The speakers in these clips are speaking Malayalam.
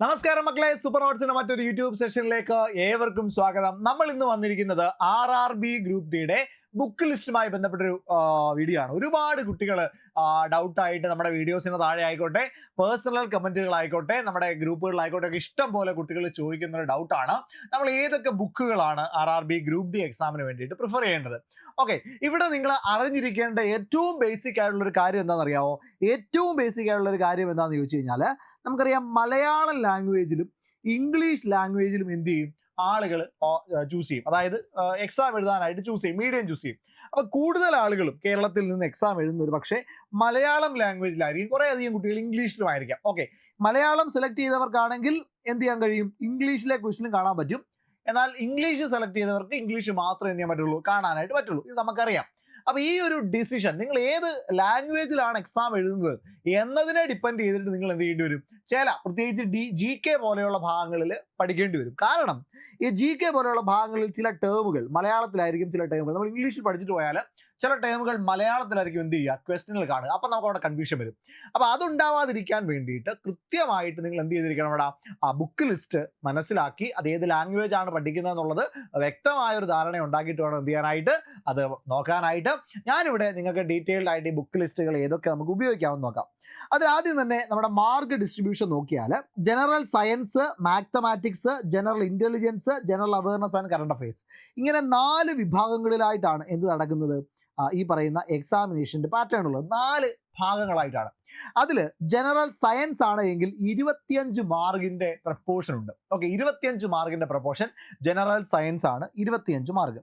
നമസ്കാരം മക്കളെ സൂപ്പർ നോട്ട്സിന്റെ മറ്റൊരു യൂട്യൂബ് സെഷനിലേക്ക് ഏവർക്കും സ്വാഗതം. നമ്മൾ ഇന്ന് വന്നിരിക്കുന്നത് ആർ ആർ ബി ഗ്രൂപ്പ് ഡിയുടെ ബുക്ക് ലിസ്റ്റുമായി ബന്ധപ്പെട്ടൊരു വീഡിയോ ആണ്. ഒരുപാട് കുട്ടികൾ ഡൗട്ട് ആയിട്ട് നമ്മുടെ വീഡിയോസിന് താഴെ ആയിക്കോട്ടെ പേഴ്സണൽ കമന്റുകൾ ആയിക്കോട്ടെ നമ്മുടെ ഗ്രൂപ്പുകളിലായിക്കോട്ടെ ഒക്കെ ഇഷ്ടം പോലെ കുട്ടികൾ ചോദിക്കുന്ന ഒരു ഡൗട്ടാണ് നമ്മൾ ഏതൊക്കെ ബുക്കുകളാണ് R R B group D എക്സാമിന് വേണ്ടിയിട്ട് പ്രിഫർ ചെയ്യേണ്ടത്? ഓക്കെ ഇവിടെ നിങ്ങൾ അറിഞ്ഞിരിക്കേണ്ട ഏറ്റവും ബേസിക് ആയിട്ടുള്ള ഒരു കാര്യം എന്താണെന്നറിയാമോ ഏറ്റവും ബേസിക് ആയിട്ടുള്ള ഒരു കാര്യം എന്താണെന്ന് ചോദിച്ചു കഴിഞ്ഞാൽ നമുക്കറിയാം മലയാളം ലാംഗ്വേജിലും ഇംഗ്ലീഷ് ലാംഗ്വേജിലും എന്ത് ചെയ്യും? ആളുകൾ ചൂസ് ചെയ്യും. അതായത് എക്സാം എഴുതാനായിട്ട് ചൂസ് ചെയ്യും. മീഡിയം ചൂസ് ചെയ്യും. അപ്പൊ കൂടുതൽ ആളുകളും കേരളത്തിൽ നിന്ന് എക്സാം എഴുതുന്നത് പക്ഷേ മലയാളം ലാംഗ്വേജിലായിരിക്കും കുറേ അധികം കുട്ടികൾ ഇംഗ്ലീഷിലും ആയിരിക്കാം. ഓക്കെ മലയാളം സെലക്ട് ചെയ്തവർക്കാണെങ്കിൽ എന്ത് ചെയ്യാൻ കഴിയും? ഇംഗ്ലീഷിലെ ക്വസ്റ്റിനും കാണാൻ പറ്റും. എന്നാൽ ഇംഗ്ലീഷ് സെലക്ട് ചെയ്തവർക്ക് ഇംഗ്ലീഷ് മാത്രമേ എന്ത് ചെയ്യാൻ പറ്റുള്ളൂ? കാണാനായിട്ട് പറ്റുള്ളൂ. ഇത് നമുക്കറിയാം. അപ്പൊ ഈ ഒരു ഡിസിഷൻ നിങ്ങൾ ഏത് ലാംഗ്വേജിലാണ് എക്സാം എഴുതുന്നത് എന്നതിനെ ഡിപ്പെൻഡ് ചെയ്തിട്ട് നിങ്ങൾ എന്ത് ചെയ്യേണ്ടി വരും? ചില പ്രത്യേകിച്ച് ഡി ജി കെ പോലെയുള്ള ഭാഗങ്ങളിൽ പഠിക്കേണ്ടി വരും. കാരണം ഈ ജി കെ പോലെയുള്ള ഭാഗങ്ങളിൽ ചില ടേമുകൾ മലയാളത്തിലായിരിക്കും ചില ടേമുകൾ നമ്മൾ ഇംഗ്ലീഷിൽ പഠിച്ചിട്ട് പോയാൽ ചില ടേമുകൾ മലയാളത്തിലായിരിക്കും എന്ത് ചെയ്യുക? ക്വസ്റ്റനിൽ കാണുക. അപ്പം നമുക്ക് അവിടെ കൺഫ്യൂഷൻ വരും. അപ്പോൾ അതുണ്ടാവാതിരിക്കാൻ വേണ്ടിയിട്ട് കൃത്യമായിട്ട് നിങ്ങൾ എന്ത് ചെയ്തിരിക്കണം അവിടെ ആ ബുക്ക് ലിസ്റ്റ് മനസ്സിലാക്കി അത് ഏത് ലാംഗ്വേജ് ആണ് പഠിക്കുന്നത് എന്നുള്ളത് വ്യക്തമായ ഒരു ധാരണ ഉണ്ടാക്കിയിട്ട് വേണം എന്ത് ചെയ്യാനായിട്ട് അത് നോക്കാനായിട്ട്. ഞാനിവിടെ നിങ്ങൾക്ക് ഡീറ്റെയിൽഡ് ആയിട്ട് ഈ ബുക്ക് ലിസ്റ്റുകൾ ഏതൊക്കെ നമുക്ക് ഉപയോഗിക്കാമെന്ന് നോക്കാം. അതിൽ ആദ്യം തന്നെ നമ്മുടെ മാർക്ക് ഡിസ്ട്രിബ്യൂഷൻ നോക്കിയാൽ general science mathematics general intelligence general awareness and current affairs ഇങ്ങനെ നാല് വിഭാഗങ്ങളിലായിട്ടാണ് എന്ത് നടക്കുന്നത്? ഈ പറയുന്ന എക്സാമിനേഷന്റെ പാറ്റേൺ ഉള്ളത് നാല് ഭാഗങ്ങളായിട്ടാണ്. അതിൽ ജനറൽ സയൻസ് ആണ് എങ്കിൽ ഇരുപത്തിയഞ്ച് മാർഗിന്റെ പ്രപ്പോർഷൻ ഉണ്ട്. ഓക്കെ ഇരുപത്തിയഞ്ച് മാർഗിന്റെ പ്രപ്പോർഷൻ ജനറൽ സയൻസ് ആണ് ഇരുപത്തിയഞ്ച് മാർക്ക്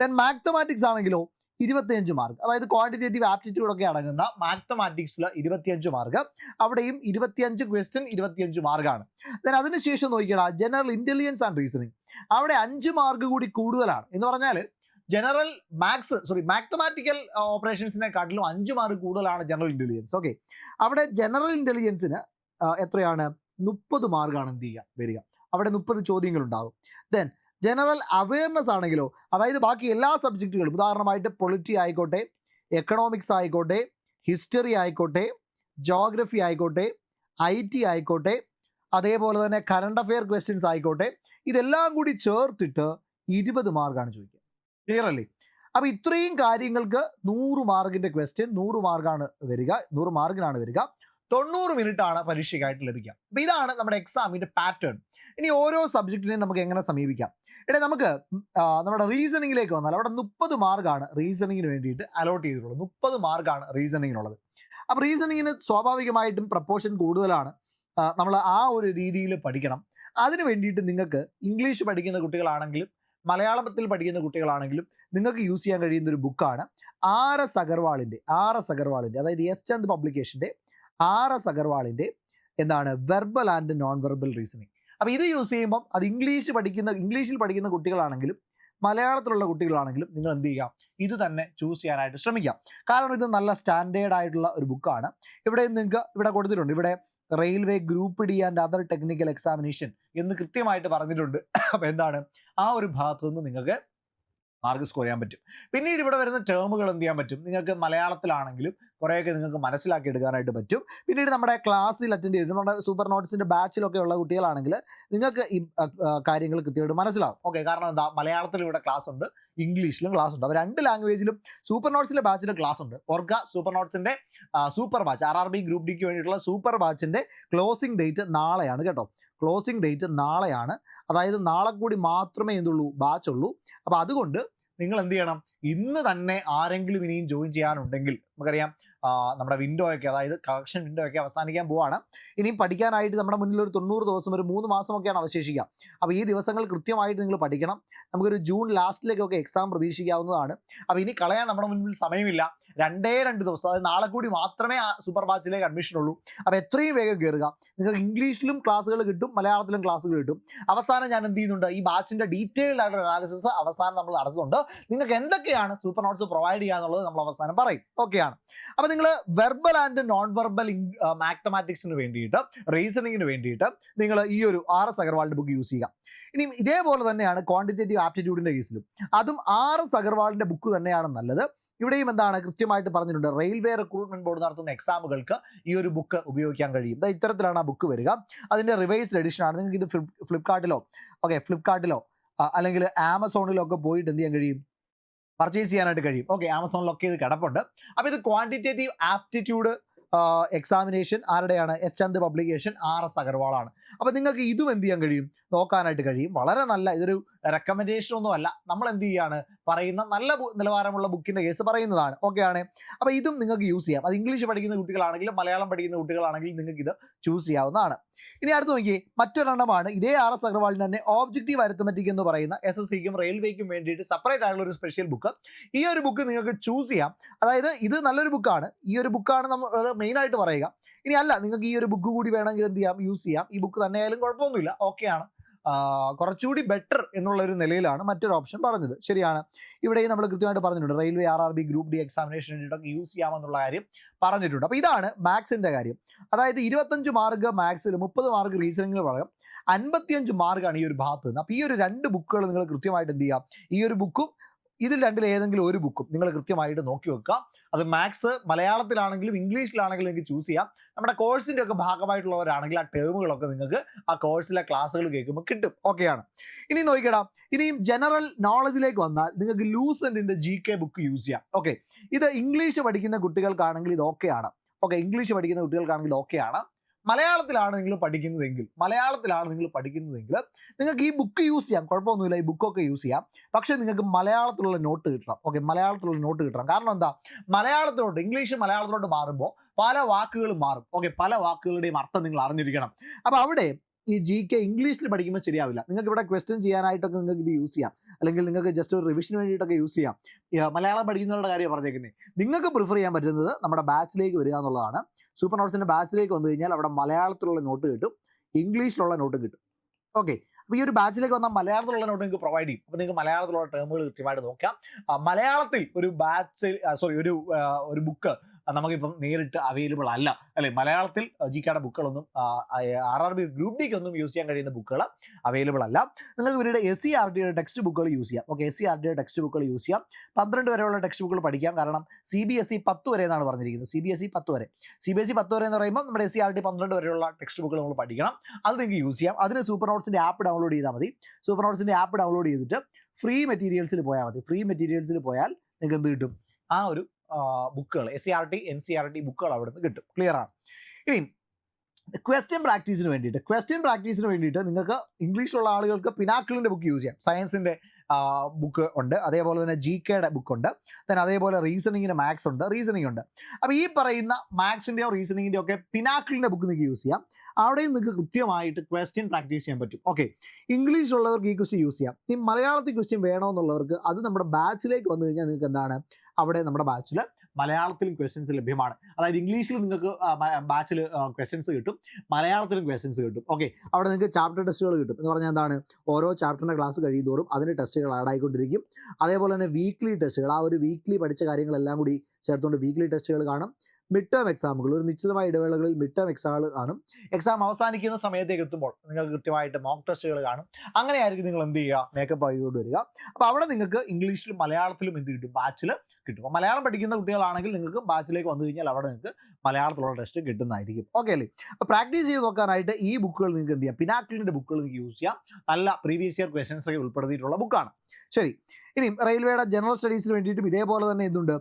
ദെൻ മാത്തമാറ്റിക്സ് ആണെങ്കിലോ ഇരുപത്തിയഞ്ച് മാർക്ക് അതായത് ക്വാണ്ടിറ്റേറ്റീവ് ആപ്റ്റിറ്റ്യൂഡ് ഒക്കെ അടങ്ങുന്ന മാത്തമാറ്റിക്സിൽ ഇരുപത്തിയഞ്ച് മാർക്ക് അവിടെയും ഇരുപത്തിയഞ്ച് ക്വസ്റ്റ്യൻ ഇരുപത്തിയഞ്ച് മാർക്കാണ് ദെൻ അതിനുശേഷം നോക്കിയാൽ ജനറൽ ഇന്റലിജൻസ് ആൻഡ് റീസണിങ് അവിടെ അഞ്ച് മാർക്ക് കൂടി കൂടുതലാണ്. എന്ന് പറഞ്ഞാൽ ജനറൽ മാത്സ് സോറി മാത്തമാറ്റിക്കൽ ഓപ്പറേഷൻസിനെക്കാട്ടിലും അഞ്ച് മാർക്ക് കൂടുതലാണ് ജനറൽ ഇന്റലിജൻസ് ഓക്കെ അവിടെ ജനറൽ ഇന്റലിജൻസിന് എത്രയാണ്? മുപ്പത് മാർക്കാണ് എന്ത് ചെയ്യുക? വരിക. അവിടെ മുപ്പത് ചോദ്യങ്ങൾ ഉണ്ടാകും ദെൻ ജനറൽ അവയർനെസ് ആണെങ്കിലോ അതായത് ബാക്കി എല്ലാ സബ്ജക്റ്റുകളും ഉദാഹരണമായിട്ട് പൊളിറ്റി ആയിക്കോട്ടെ എക്കണോമിക്സ് ആയിക്കോട്ടെ ഹിസ്റ്ററി ആയിക്കോട്ടെ ജോഗ്രഫി ആയിക്കോട്ടെ ഐ ടി ആയിക്കോട്ടെ അതേപോലെ തന്നെ കറണ്ട് അഫെയർ ക്വസ്റ്റ്യൻസ് ആയിക്കോട്ടെ ഇതെല്ലാം കൂടി ചേർത്തിട്ട് ഇരുപത് മാർക്കാണ് ചോദിക്കുക. ക്ലിയർ അല്ലേ അപ്പൊ ഇത്രയും കാര്യങ്ങൾക്ക് നൂറ് മാർക്കിന്റെ ക്വസ്റ്റ്യൻ നൂറ് മാർക്കാണ് വരിക നൂറ് മാർക്കിനാണ് വരിക. തൊണ്ണൂറ് മിനിറ്റ് ആണ് പരീക്ഷയ്ക്കായിട്ട് ലഭിക്കുക. അപ്പൊ ഇതാണ് നമ്മുടെ എക്സാമിന്റെ പാറ്റേൺ ഇനി ഓരോ സബ്ജക്റ്റിനെയും നമുക്ക് എങ്ങനെ സമീപിക്കാം? ഇവിടെ നമുക്ക് നമ്മുടെ റീസണിങ്ങിലേക്ക് വന്നാൽ അവിടെ മുപ്പത് മാർക്കാണ് റീസണിങ്ങിന് വേണ്ടിയിട്ട് അലോട്ട് ചെയ്തിട്ടുള്ളത്. മുപ്പത് മാർക്കാണ് റീസണിങ്ങിനുള്ളത് അപ്പൊ റീസണിങ്ങിന് സ്വാഭാവികമായിട്ടും പ്രപ്പോർഷൻ കൂടുതലാണ്. നമ്മൾ ആ ഒരു രീതിയിൽ പഠിക്കണം. അതിന് വേണ്ടിയിട്ട് നിങ്ങൾക്ക് ഇംഗ്ലീഷ് പഠിക്കുന്ന കുട്ടികളാണെങ്കിലും മലയാളത്തിൽ പഠിക്കുന്ന കുട്ടികളാണെങ്കിലും നിങ്ങൾക്ക് യൂസ് ചെയ്യാൻ കഴിയുന്ന ഒരു ബുക്കാണ് ആർ എസ് അഗർവാളിന്റെ ആർ എസ് അഗർവാളിന്റെ അതായത് എസ് ചന്ദ് പബ്ലിക്കേഷന്റെ ആർ എസ് അഗർവാളിന്റെ എന്താണ് verbal and non verbal reasoning അപ്പോൾ ഇത് യൂസ് ചെയ്യുമ്പം അത് ഇംഗ്ലീഷ് പഠിക്കുന്ന ഇംഗ്ലീഷിൽ പഠിക്കുന്ന കുട്ടികളാണെങ്കിലും മലയാളത്തിലുള്ള കുട്ടികളാണെങ്കിലും നിങ്ങൾ എന്ത് ചെയ്യുക ഇത് തന്നെ ചൂസ് ചെയ്യാനായിട്ട് ശ്രമിക്കാം. കാരണം ഇത് നല്ല സ്റ്റാൻഡേർഡ് ആയിട്ടുള്ള ഒരു ബുക്കാണ് ഇവിടെ നിങ്ങൾക്ക് ഇവിടെ കൊടുത്തിട്ടുണ്ട്. ഇവിടെ railway group D and other technical examination എന്ന് കൃത്യമായിട്ട് പറഞ്ഞിട്ടുണ്ട്. അപ്പോൾ എന്താണ്? ആ ഒരു ഭാഗത്തു നിന്ന് നിങ്ങൾക്ക് മാർക്ക് സ്കോർ ചെയ്യാൻ പറ്റും. പിന്നീട് ഇവിടെ വരുന്ന ടേമുകൾ എന്ത് ചെയ്യാൻ പറ്റും? നിങ്ങൾക്ക് മലയാളത്തിലാണെങ്കിലും കുറേയൊക്കെ നിങ്ങൾക്ക് മനസ്സിലാക്കി എടുക്കാനായിട്ട് പറ്റും. പിന്നീട് നമ്മുടെ ക്ലാസ്സിൽ അറ്റൻഡ് ചെയ്ത് നമ്മുടെ സൂപ്പർ നോട്ട്സിന്റെ ബാച്ചിലൊക്കെ ഉള്ള കുട്ടികളാണെങ്കിൽ നിങ്ങൾക്ക് ഈ കാര്യങ്ങൾ കൃത്യമായിട്ട് മനസ്സിലാവും. ഓക്കെ കാരണം എന്താ? മലയാളത്തിലും ഇവിടെ ക്ലാസ് ഉണ്ട് ഇംഗ്ലീഷിലും ക്ലാസ് ഉണ്ട്. അപ്പോൾ രണ്ട് ലാംഗ്വേജിലും സൂപ്പർ നോട്ട്സിന്റെ ബാച്ചിലും ക്ലാസ് ഉണ്ട്. ഓർക്ക super നോട്ട്സിന്റെ super batch R R B group ഡിക്ക് വേണ്ടിയിട്ടുള്ള സൂപ്പർ ബാച്ചിന്റെ ക്ലോസിംഗ് ഡേറ്റ് നാളെയാണ് കേട്ടോ. ക്ലോസിംഗ് ഡേറ്റ് നാളെയാണ്. അതായത് നാളെ കൂടി മാത്രമേ എന്തുള്ളൂ? ബാച്ചുള്ളൂ അപ്പോൾ അതുകൊണ്ട് നിങ്ങൾ എന്ത് ചെയ്യണം? ഇന്ന് തന്നെ ആരെങ്കിലും ഇനിയും ജോയിൻ ചെയ്യാനുണ്ടെങ്കിൽ നമുക്കറിയാം നമ്മുടെ വിൻഡോ ഒക്കെ അതായത് കളക്ഷൻ വിൻഡോ ഒക്കെ അവസാനിക്കാൻ പോവാണ്. ഇനിയും പഠിക്കാനായിട്ട് നമ്മുടെ മുന്നിൽ ഒരു തൊണ്ണൂറ് ദിവസം ഒരു മൂന്ന് മാസമൊക്കെയാണ് അവശേഷിക്കുക. അപ്പോൾ ഈ ദിവസങ്ങൾ കൃത്യമായിട്ട് നിങ്ങൾ പഠിക്കണം. നമുക്കൊരു ജൂൺ ലാസ്റ്റിലേക്കൊക്കെ എക്സാം പ്രതീക്ഷിക്കാവുന്നതാണ്. അപ്പോൾ ഇനി കളയാൻ നമ്മുടെ മുന്നിൽ സമയമില്ല. രണ്ടേ രണ്ട് ദിവസം അതായത് നാളെ കൂടി മാത്രമേ ആ സൂപ്പർ ബാച്ചിലേക്ക് അഡ്മിഷൻ ഉള്ളൂ. അപ്പോൾ എത്രയും വേഗം കയറുക നിങ്ങൾക്ക് ഇംഗ്ലീഷിലും ക്ലാസ്സുകൾ കിട്ടും മലയാളത്തിലും ക്ലാസ്സുകൾ കിട്ടും. അവസാനം ഞാൻ എന്ത് ചെയ്യുന്നുണ്ട്? ഈ ബാച്ചിന്റെ ഡീറ്റെയിൽഡ് ആയിട്ടുള്ള അനാലിസിസ് അവസാനം നമ്മൾ നടത്തുന്നുണ്ട്. നിങ്ങൾക്ക് എന്തൊക്കെയാണ് സൂപ്പർ നോട്ട്സ് പ്രൊവൈഡ് ചെയ്യുക എന്നുള്ളത് നമ്മൾ അവസാനം പറയും. ഓക്കെയാണ് അപ്പൊ നിങ്ങൾ വെർബൽ ആൻഡ് നോൺ വെർബൽ മാത്തമാറ്റിക്സിന് വേണ്ടിയിട്ട് റീസണിങ്ങിന് വേണ്ടിയിട്ട് നിങ്ങൾ ഈ ഒരു ആർ എസ് അഗർവാളിന്റെ ബുക്ക് യൂസ് ചെയ്യുക. ഇനിയും ഇതേപോലെ തന്നെയാണ് ക്വാണ്ടിറ്റേറ്റീവ് ആപ്റ്റിറ്റ്യൂഡിന്റെ കേസിലും അതും ആർ എസ് അഗർവാളിന്റെ ബുക്ക് തന്നെയാണ് നല്ലത്. ഇവിടെയും എന്താണ് കൃത്യമായിട്ട് പറഞ്ഞിട്ടുണ്ട്. റെയിൽവേ റിക്രൂട്ട്മെന്റ് ബോർഡ് നടത്തുന്ന എക്സാമുകൾക്ക് ഈ ഒരു ബുക്ക് ഉപയോഗിക്കാൻ കഴിയും. ഇത്തരത്തിലാണ് ആ ബുക്ക് വരിക. അതിന്റെ റിവൈസ്ഡ് എഡിഷൻ ആണ്. നിങ്ങൾക്ക് ഇത് ഫ്ലിപ്കാർട്ടിലോ ഓക്കെ ഫ്ലിപ്കാർട്ടിലോ അല്ലെങ്കിൽ ആമസോണിലോ ഒക്കെ പോയിട്ട് എന്ത് ചെയ്യാൻ കഴിയും? പർച്ചേസ് ചെയ്യാനായിട്ട് കഴിയും. ഓക്കെ ആമസോണിലൊക്കെ ഇത് കിടപ്പുണ്ട്. അപ്പോൾ ഇത് quantitative aptitude examination ആരുടെയാണ്? S Chand publication R S അഗർവാളാണ്. അപ്പോൾ നിങ്ങൾക്ക് ഇതും എന്ത് ചെയ്യാൻ കഴിയും? നോക്കാനായിട്ട് കഴിയും. വളരെ നല്ല ഇതൊരു റെക്കമെൻഡേഷൻ ഒന്നും അല്ല. നമ്മൾ എന്ത് ചെയ്യാണ്? പറയുന്ന നല്ല നിലവാരമുള്ള ബുക്കിന്റെ കേസ് പറയുന്നതാണ്. ഓക്കെ ആണ്? അപ്പോൾ ഇതും നിങ്ങൾക്ക് യൂസ് ചെയ്യാം. അത് ഇംഗ്ലീഷ് പഠിക്കുന്ന കുട്ടികളാണെങ്കിലും മലയാളം പഠിക്കുന്ന കുട്ടികളാണെങ്കിലും നിങ്ങൾക്ക് ഇത് ചൂസ് ചെയ്യാവുന്നതാണ്. ഇനി അടുത്ത് നോക്കിയേ. മറ്റൊരെണ്ണമാണ്. ഇതേ ആർ എസ് അഗർവാളിന് തന്നെ ഓബ്ജക്റ്റീവ് അരിത്തമെറ്റിക് എന്ന് പറയുന്ന എസ് എസ് സിക്കും റെയിൽവേക്കും വേണ്ടിയിട്ട് സെപ്പറേറ്റ് ആയിട്ടുള്ള ഒരു സ്പെഷ്യൽ ബുക്ക് ഈ ഒരു ബുക്ക് നിങ്ങൾക്ക് ചൂസ് ചെയ്യാം. അതായത് ഇത് നല്ലൊരു ബുക്കാണ് ഈ ഒരു ബുക്കാണ് നമ്മൾ മെയിൻ ആയിട്ട് പറയുക. ഇനി അല്ല നിങ്ങൾക്ക് ഈ ഒരു ബുക്ക് കൂടി വേണമെങ്കിൽ എന്ത് ചെയ്യാം? യൂസ് ചെയ്യാം. ഈ ബുക്ക് തന്നെ ആയാലും കുഴപ്പമൊന്നുമില്ല ഓക്കെയാണ് കുറച്ചുകൂടി ബെറ്റർ എന്നുള്ള ഒരു നിലയിലാണ് മറ്റൊരു ഓപ്ഷൻ പറഞ്ഞത്. ശരിയാണ്. ഇവിടെയും നമ്മൾ കൃത്യമായിട്ട് പറഞ്ഞിട്ടുണ്ട്. Railway R R B group D examination വേണ്ടിയിട്ടൊക്കെ യൂസ് ചെയ്യാമെന്നുള്ള കാര്യം പറഞ്ഞിട്ടുണ്ട്. അപ്പോൾ ഇതാണ് മാത്സിന്റെ കാര്യം. അതായത് ഇരുപത്തഞ്ച് മാർക്ക് മാത്സിൽ മുപ്പത് മാർക്ക് റീസണിങ്ങിൽ പറയാം അൻപത്തിയഞ്ച് മാർക്കാണ് ഈ ഒരു ഭാഗത്ത് നിന്ന്. അപ്പോൾ ഈ ഒരു രണ്ട് ബുക്കുകൾ നിങ്ങൾ കൃത്യമായിട്ട് എന്ത് ചെയ്യുക ഈ ഒരു ബുക്കും ഇതിൽ രണ്ടിൽ ഏതെങ്കിലും ഒരു ബുക്കും നിങ്ങൾ കൃത്യമായിട്ട് നോക്കി വെക്കുക. അത് മാത്സ് മലയാളത്തിലാണെങ്കിലും ഇംഗ്ലീഷിലാണെങ്കിലും നിങ്ങൾക്ക് ചൂസ് ചെയ്യാം. നമ്മുടെ കോഴ്സിന്റെ ഒക്കെ ഭാഗമായിട്ടുള്ളവരാണെങ്കിൽ ആ ടേമുകളൊക്കെ നിങ്ങൾക്ക് ആ കോഴ്സിലെ ക്ലാസ്സുകൾ കേൾക്കുമ്പോൾ കിട്ടും. ഓക്കെയാണ് ഇനി നോക്കിക്കടാം ഇനിയും ജനറൽ നോളജിലേക്ക് വന്നാൽ നിങ്ങൾക്ക് ലൂസന്റിന്റെ ജി കെ ബുക്ക് യൂസ് ചെയ്യാം. ഓക്കെ ഇത് ഇംഗ്ലീഷ് പഠിക്കുന്ന കുട്ടികൾക്കാണെങ്കിൽ ഇത് ഓക്കെയാണ് ഓക്കെ ഇംഗ്ലീഷ് പഠിക്കുന്ന കുട്ടികൾക്കാണെങ്കിൽ ഓക്കെയാണ് മലയാളത്തിലാണ് നിങ്ങൾ പഠിക്കുന്നതെങ്കിൽ മലയാളത്തിലാണ് നിങ്ങൾ പഠിക്കുന്നതെങ്കിൽ നിങ്ങൾക്ക് ഈ ബുക്ക് യൂസ് ചെയ്യാം. കുഴപ്പമൊന്നുമില്ല ഈ ബുക്കൊക്കെ യൂസ് ചെയ്യാം. പക്ഷേ നിങ്ങൾക്ക് മലയാളത്തിലുള്ള നോട്ട് കിട്ടണം. ഓക്കെ മലയാളത്തിലുള്ള നോട്ട് കിട്ടണം. കാരണം എന്താ? മലയാളത്തിലോട്ട് ഇംഗ്ലീഷ് മലയാളത്തിലോട്ട് മാറുമ്പോൾ പല വാക്കുകളും മാറും. ഓക്കെ പല വാക്കുകളുടെയും അർത്ഥം നിങ്ങൾ അറിഞ്ഞിരിക്കണം. അപ്പോൾ അവിടെ ഈ ജി കെ ഇംഗ്ലീഷിൽ പഠിക്കുമ്പോൾ ശരിയാവില്ല. നിങ്ങൾക്ക് ഇവിടെ ക്വസ്റ്റ്യൻ ചെയ്യാനായിട്ടൊക്കെ നിങ്ങൾക്ക് ഇത് യൂസ് ചെയ്യാം. അല്ലെങ്കിൽ നിങ്ങൾക്ക് ജസ്റ്റ് ഒരു റിവിഷന് വേണ്ടിയിട്ടൊക്കെ യൂസ് ചെയ്യാം. മലയാളം പഠിക്കുന്നവരുടെ കാര്യം പറഞ്ഞേക്കുന്നത് നിങ്ങൾക്ക് പ്രിഫർ ചെയ്യാൻ പറ്റുന്നത് നമ്മുടെ ബാച്ചിലേക്ക് വരിക എന്നുള്ളതാണ്. സൂപ്പർ നോട്ട്സിന്റെ ബാച്ചിലേക്ക് വന്നു കഴിഞ്ഞാൽ അവിടെ മലയാളത്തിലുള്ള നോട്ട് കിട്ടും. ഇംഗ്ലീഷിലുള്ള നോട്ട് കിട്ടും. ഓക്കെ അപ്പോൾ ഈ ഒരു ബാച്ചിലേക്ക് വന്നാൽ മലയാളത്തിലുള്ള നോട്ട് നിങ്ങൾക്ക് പ്രൊവൈഡ് ചെയ്യും. അപ്പോൾ നിങ്ങൾക്ക് മലയാളത്തിലുള്ള ടേമുകൾ കൃത്യമായിട്ട് നോക്കാം. മലയാളത്തിൽ ഒരു ബാച്ച് സോറി ഒരു ഒരു ബുക്ക് നമുക്കിപ്പം നേരിട്ട് അവൈലബിൾ അല്ല. അല്ലെ? മലയാളത്തിൽ ജി കെയുടെ ബുക്കുകളൊന്നും ആർ ആർ ബി ഗ്രൂപ്പ് ഡിക്ക് ഒന്നും യൂസ് ചെയ്യാൻ കഴിയുന്ന ബുക്കുകൾ അവൈലബിൾ അല്ല. നിങ്ങൾക്ക് ഇവരുടെ എസ് സി ആർ ഡിയുടെ ടെക്സ്റ്റ് ബുക്കുകൾ യൂസ് ചെയ്യാം. ഓക്കെ എസ് സി ആർ ഡിയുടെ ടെക്സ്റ്റ് ബുക്കുകൾ യൂസ് ചെയ്യാം. പന്ത്രണ്ട് വരെയുള്ള ടെക്സ്റ്റ് ബുക്കുകൾ പഠിക്കാം. കാരണം സി ബി എസ് ഇ പത്ത് വരെ എന്നാണ് പറഞ്ഞിരിക്കുന്നത്. സി ബി എസ് ഇ പത്ത് വരെ. സി ബി എസ് ഇ പത്ത് വരെ എന്ന് പറയുമ്പോൾ നമ്മുടെ എസ് സി ആർ ഡി പന്ത്രണ്ട് വരെയുള്ള ടെക്സ്റ്റ് ബുക്കുകൾ നമ്മൾ പഠിക്കണം. അത് നിങ്ങൾക്ക് യൂസ് ചെയ്യാം. അതിന് സൂപ്പർ നോട്ട്സിന്റെ ആപ്പ് ഡൗൺലോഡ് ചെയ്താൽ മതി. സൂപ്പർ നോട്ട്സിന്റെ ആപ്പ് ഡൗൺലോഡ് ചെയ്തിട്ട് ഫ്രീ മെറ്റീരിയൽസിൽ പോയാൽ മതി. ഫ്രീ മെറ്റീരിയൽസിൽ പോയാൽ നിങ്ങൾക്ക് എന്ത് കിട്ടും? ആ ഒരു ബുക്കുകൾ S C R T N C R T ബുക്കുകൾ അവിടെ നിന്ന് കിട്ടും. ക്ലിയർ ആണ്. ഇനി ക്വസ്റ്റ്യൻ പ്രാക്ടീസിന് വേണ്ടിയിട്ട് ക്വസ്റ്റ്യൻ പ്രാക്ടീസിന് വേണ്ടിയിട്ട് നിങ്ങൾക്ക് ഇംഗ്ലീഷിലുള്ള ആളുകൾക്ക് പിനാക്കിളിന്റെ ബുക്ക് യൂസ് ചെയ്യാം. സയൻസിന്റെ ബുക്ക് ഉണ്ട്. അതേപോലെ തന്നെ ജി കെയുടെ ബുക്ക് ഉണ്ട്. ദെൻ അതേപോലെ റീസണിങ്ങിന് മാത്സ് ഉണ്ട്. റീസണിങ് ഉണ്ട്. അപ്പോൾ ഈ പറയുന്ന മാത്സിന്റെയോ റീസണിങ്ങിന്റെയോ ഒക്കെ പിനാക്കിളിന്റെ ബുക്ക് നിങ്ങൾക്ക് യൂസ് ചെയ്യാം. അവിടെയും നിങ്ങൾക്ക് കൃത്യമായിട്ട് ക്വസ്റ്റ്യൻ പ്രാക്ടീസ് ചെയ്യാൻ പറ്റും. ഓക്കെ ഇംഗ്ലീഷിലുള്ളവർക്ക് ഈ ക്വസ്റ്റ്യൻ യൂസ് ചെയ്യാം. ഈ മലയാളത്തിൽ ക്വസ്റ്റ്യൻ വേണമെന്നുള്ളവർക്ക് അത് നമ്മുടെ ബാച്ചിലേക്ക് വന്നു കഴിഞ്ഞാൽ നിങ്ങൾക്ക് എന്താണ്? അവിടെ നമ്മുടെ ബാച്ചിൽ മലയാളത്തിലും ക്വസ്റ്റ്യൻസ് ലഭ്യമാണ്. അതായത് ഇംഗ്ലീഷിൽ നിങ്ങൾക്ക് ബാച്ചിൽ ക്വസ്റ്റ്യൻസ് കിട്ടും. മലയാളത്തിലും ക്വസ്റ്റ്യൻസ് കിട്ടും. ഓക്കെ അവിടെ നിങ്ങൾക്ക് ചാപ്റ്റർ ടെസ്റ്റുകൾ കിട്ടും. എന്ന് പറഞ്ഞാൽ എന്താണ്? ഓരോ ചാപ്റ്ററിന്റെ ക്ലാസ് കഴിയുന്തോറും അതിന് ടെസ്റ്റുകൾ ആഡ് ആയിക്കൊണ്ടിരിക്കും. അതേപോലെ തന്നെ വീക്ക്ലി ടെസ്റ്റുകൾ ആ ഒരു വീക്ക്ലി പഠിച്ച കാര്യങ്ങളെല്ലാം കൂടി ചേർത്തുകൊണ്ട് വീക്ക്ലി ടെസ്റ്റുകൾ കാണും. മിഡ് ടേം എക്സാമുകൾ ഒരു നിശ്ചിതമായ ഇടവേളകളിൽ മിഡ് ടേം എക്സാമുകൾ കാണും. എക്സാം അവസാനിക്കുന്ന സമയത്തേക്ക് എത്തുമ്പോൾ നിങ്ങൾക്ക് കൃത്യമായിട്ട് മോക്ക് ടെസ്റ്റുകൾ കാണും. അങ്ങനെയായിരിക്കും നിങ്ങൾ എന്ത് ചെയ്യുക? മേക്കപ്പ് ആയിക്കൊണ്ട് വരിക. അപ്പോൾ അവിടെ നിങ്ങൾക്ക് ഇംഗ്ലീഷിലും മലയാളത്തിലും എന്ത് കിട്ടും? ബാച്ചിൽ കിട്ടും. അപ്പോൾ മലയാളം പഠിക്കുന്ന കുട്ടികളാണെങ്കിൽ നിങ്ങൾക്ക് ബാച്ചിലേക്ക് വന്നു കഴിഞ്ഞാൽ അവിടെ നിങ്ങൾക്ക് മലയാളത്തിലുള്ള ടെസ്റ്റ് കിട്ടുന്നതായിരിക്കും. ഓക്കെ അല്ലേ? അപ്പോൾ പ്രാക്ടീസ് ചെയ്ത് നോക്കാനായിട്ട് ഈ ബുക്കുകൾ നിങ്ങൾക്ക് എന്ത് ചെയ്യാം? പിനാക്കിളിന്റെ ബുക്കുകൾ നിങ്ങൾക്ക് യൂസ് ചെയ്യാം. നല്ല പ്രീവിയസ് ഇയർ ക്വസ്റ്റൻസ് ഒക്കെ ഉൾപ്പെടുത്തിയിട്ടുള്ള ബുക്കാണ് ശരി. ഇനി റെയിൽവേയുടെ ജനറൽ സ്റ്റഡീസിന് വേണ്ടിയിട്ടും ഇതേപോലെ തന്നെ എന്തുണ്ട്?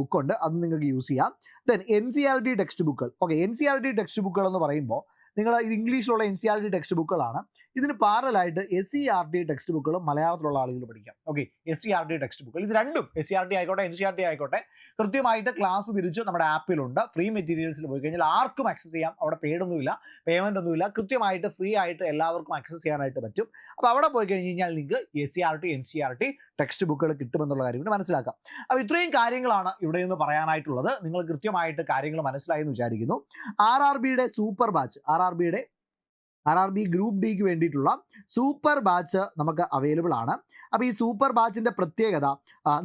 ബുക്കുണ്ട് അത് നിങ്ങൾക്ക് യൂസ് ചെയ്യാം. Then N C R T text ബുക്കുകൾ okay N C R T text ബുക്കുകൾ എന്ന് പറയുമ്പോൾ നിങ്ങൾ ഇത് ഇംഗ്ലീഷിലുള്ള N C R T text ബുക്കുകളാണ് ഇതിന് പാരലായിട്ട് S C R D text ബുക്കുകളും മലയാളത്തിലുള്ള ആളുകൾ പഠിക്കാം. Okay S C R D text ബുക്കുകൾ ഇത് രണ്ടും എസ് സി ആർ ഡി ആയിക്കോട്ടെ എൻ സി ആർ ഡി ആയിക്കോട്ടെ. കൃത്യമായിട്ട് ക്ലാസ് തിരിച്ച് നമ്മുടെ ആപ്പിലുണ്ട് ഫ്രീ മെറ്റീരിയൽസിൽ പോയി കഴിഞ്ഞാൽ ആർക്കും ആക്സസ് ചെയ്യാം. അവിടെ പേടൊന്നുമില്ല പേയ്മെന്റ് ഒന്നുമില്ല. കൃത്യമായിട്ട് ഫ്രീ ആയിട്ട് എല്ലാവർക്കും ആക്സസ് ചെയ്യാനായിട്ട് പറ്റും. അപ്പോൾ അവിടെ പോയി കഴിഞ്ഞ് കഴിഞ്ഞാൽ നിങ്ങൾക്ക് S C R T N C R T text ബുക്കുകൾ കിട്ടുമെന്നുള്ള കാര്യം കൂടി മനസ്സിലാക്കാം. അപ്പോൾ ഇത്രയും കാര്യങ്ങളാണ് ഇവിടെ നിന്ന് പറയാനായിട്ടുള്ളത്. നിങ്ങൾ കൃത്യമായിട്ട് കാര്യങ്ങൾ മനസ്സിലായെന്ന് വിചാരിക്കുന്നു. ആർ ആർ ബിയുടെ സൂപ്പർ ബാച്ച് ആർ ആർ ബിയുടെ ആർ ആർ ബി ഗ്രൂപ്പ് ഡിക്ക് വേണ്ടിയിട്ടുള്ള സൂപ്പർ ബാച്ച് നമുക്ക് അവൈലബിൾ ആണ്. അപ്പോൾ ഈ സൂപ്പർ ബാച്ചിന്റെ പ്രത്യേകത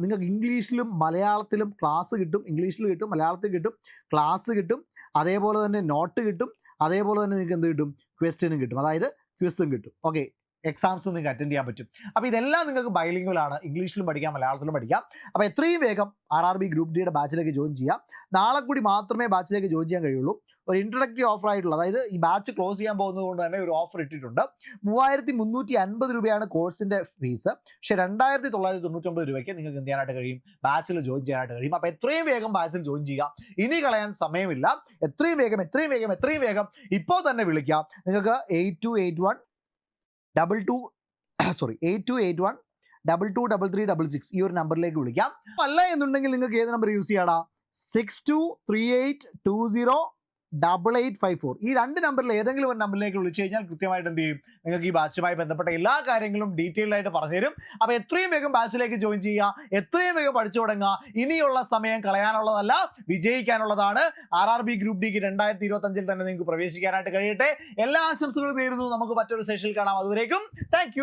നിങ്ങൾക്ക് ഇംഗ്ലീഷിലും മലയാളത്തിലും ക്ലാസ് കിട്ടും ഇംഗ്ലീഷിൽ കിട്ടും മലയാളത്തിൽ കിട്ടും ക്ലാസ് കിട്ടും അതേപോലെ തന്നെ നോട്ട് കിട്ടും അതേപോലെ തന്നെ നിങ്ങൾക്ക് എന്ത് കിട്ടും? ക്വസ്റ്റ്യനും കിട്ടും. അതായത് ക്വിസും കിട്ടും. ഓക്കെ എക്സാംസ് നിങ്ങൾക്ക് അറ്റൻഡ് ചെയ്യാൻ പറ്റും. അപ്പോൾ ഇതെല്ലാം നിങ്ങൾക്ക് ബൈലിംഗുകളാണ് ഇംഗ്ലീഷിലും പഠിക്കാം മലയാളത്തിലും പഠിക്കാം. അപ്പോൾ എത്രയും വേഗം ആർ ആർ ബി ഗ്രൂപ്പ് ഡിയുടെ ബാച്ചിലേക്ക് ജോയിൻ ചെയ്യാം. നാളെ കൂടി മാത്രമേ ബാച്ചിലേക്ക് ജോയിൻ ചെയ്യാൻ കഴിയുള്ളൂ. ഒരു ഇൻട്രഡക്റ്റീവ് ഓഫർ ആയിട്ടുള്ള അതായത് ഈ ബാച്ച് ക്ലോസ് ചെയ്യാൻ പോകുന്നത് കൊണ്ട് തന്നെ ഒരു ഓഫർ ഇട്ടിട്ടുണ്ട്. മൂവായിരത്തി മുന്നൂറ്റി അൻപത് രൂപയാണ് കോഴ്സിന്റെ ഫീസ് പക്ഷേ രണ്ടായിരത്തി തൊള്ളായിരത്തി തൊണ്ണൂറ്റൊമ്പത് രൂപയ്ക്ക് നിങ്ങൾക്ക് എന്ത് ചെയ്യാനായിട്ട് കഴിയും? ബാച്ചിൽ ജോയിൻ ചെയ്യാനായിട്ട് കഴിയും. അപ്പോൾ എത്രയും വേഗം ബാച്ചിൽ ജോയിൻ ചെയ്യുക. ഇനി കളയാൻ സമയമില്ല. എത്രയും വേഗം എത്രയും വേഗം എത്രയും വേഗം ഇപ്പോൾ തന്നെ വിളിക്കാം. നിങ്ങൾക്ക് eight two eight one double two sorry eight two eight one double two double three double six ഈ ഒരു നമ്പറിലേക്ക് വിളിക്കാം. അല്ല എന്നുണ്ടെങ്കിൽ നിങ്ങൾക്ക് ഏത് number use ചെയ്യാടാ six two three eight two zero double eight five four ഈ രണ്ട് നമ്പറിൽ ഏതെങ്കിലും ഒരു നമ്പറിലേക്ക് വിളിച്ചു കഴിഞ്ഞാൽ കൃത്യമായിട്ട് എന്ത് ചെയ്യും? നിങ്ങൾക്ക് ഈ ബാച്ചുമായി ബന്ധപ്പെട്ട എല്ലാ കാര്യങ്ങളും ഡീറ്റെയിൽ ആയിട്ട് പറഞ്ഞുതരും അപ്പോൾ എത്രയും വേഗം ബാച്ചിലേക്ക് ജോയിൻ ചെയ്യുക എത്രയും വേഗം പഠിച്ചു തുടങ്ങുക. ഇനിയുള്ള സമയം കളയാനുള്ളതല്ല വിജയിക്കാനുള്ളതാണ്. ആർ ആർ ബി ഗ്രൂപ്പ് ഡിക്ക് രണ്ടായിരത്തി ഇരുപത്തി അഞ്ചിൽ തന്നെ നിങ്ങൾക്ക് പ്രവേശിക്കാനായിട്ട് കഴിയട്ടെ. എല്ലാ ആശംസകളും നേരുന്നു. നമുക്ക് മറ്റൊരു സെഷനിൽ കാണാം. അതുവരേക്കും താങ്ക്